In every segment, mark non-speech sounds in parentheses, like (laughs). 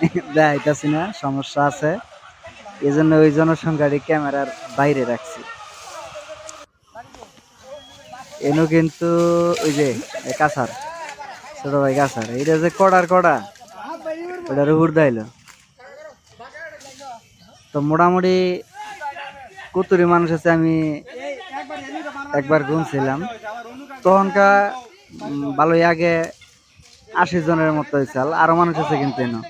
(laughs) দেখাইতেছি না, সমস্যা আছে। এই জন্য ওই জনসংখ্যাটি ক্যামেরার বাইরে রাখছি। এনো কিন্তু ওই যে কাছার, ছোট ভাই কাছার এটা যে কড়ার কড়া, ওটার উপর দাইলো তো মোটামুটি কতুরি মানুষ আছে, আমি একবার গুনছিলাম। তখনকার ভালোই আগে আশি জনের মতো হয়েছিল আরও মানুষ আছে কিন্তু এনো।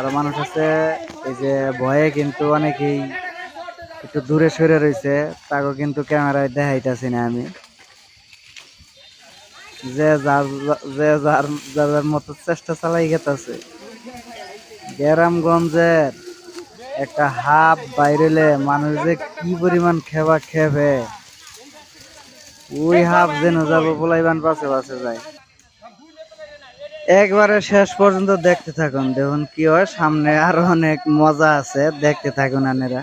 আরও মানুষ আছে। এই যে ভয়ে কিন্তু অনেকেই একটু দূরে সরে রয়েছে। তাকে কিন্তু ক্যামেরায় দেখাইতেছি না আমি। যে যার যে যার যার যার মতো চেষ্টা চালাই গেতেছে। গ্রামগঞ্জের একটা হাফ বাইরেলে মানুষ যে কি পরিমাণ খেবা খেবে ওই হাফ যেন যাব পোলাইবান পাশে পাশে যায়। একবারে শেষ পর্যন্ত দেখতে থাকুন। দেখুন কি হয়, সামনে আরও অনেক মজা আছে। দেখতে থাকুন আনেরা।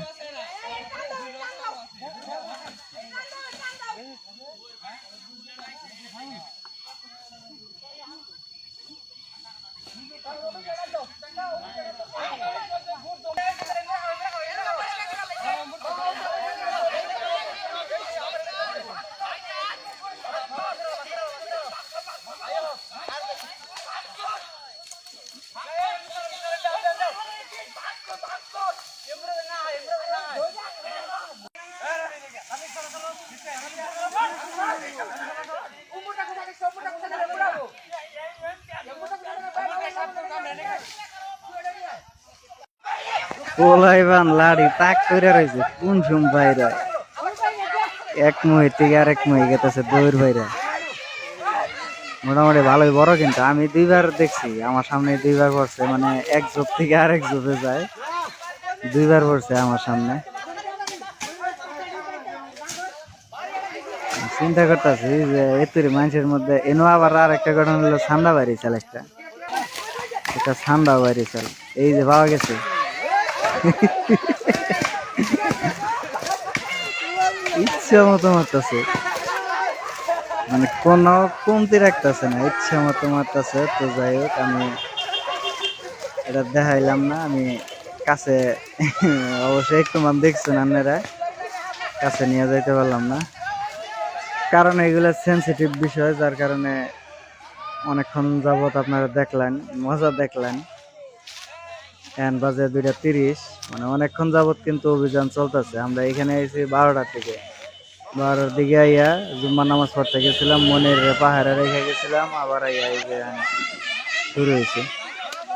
পোলাইবান লাড়ি তাক করে রয়েছে কোন সুম বাইরে? এক মুহি থেকে আরেক মুহি গেতেছে দৌড় বাইরে। মোটামুটি ভালোই, বড় কিন্তু। আমি দুইবার দেখছি, আমার সামনে দুইবার পড়ছে মানে এক জোপ থেকে আরেক জোপে যায়। দুইবার পড়ছে আমার সামনে। চিন্তা করতেছি যে, এতুরি মানুষের মধ্যে, এনো আবার আর একটা ঘটনা হলো ঠান্ডা বাড়ি চাল একটা। একটা ঠান্ডা বাড়ি চাল। এই যে পাওয়া গেছে। ইচ্ছা মতো মারতেছে। মানে কোনো কমতি রাখতেছে না, ইচ্ছা মতো মারতেছে। তো যাই হোক, আমি এটা দেখাইলাম না, আমি কাছে (laughs) অবশ্যই একটু মান দেখছেন আপনারা, কাছে নিয়ে যাইতে পারলাম না। কারণ এগুলো সেন্সিটিভ বিষয়, যার কারণে অনেকক্ষণ যাবৎ আপনারা দেখলেন, মজা দেখলেন। এখন বাজে দুইটা তিরিশ মানে অনেকক্ষণ যাবৎ কিন্তু অভিযান চলতেছে। আমরা এখানে এসেছি বারোটার থেকে বারোটার দিকে আইয়া জুম্মার নামাজ পড়তে গেছিলাম, মনের পাহাড়ে রেখে গেছিলাম, আবার আইয়া শুরু হয়েছে।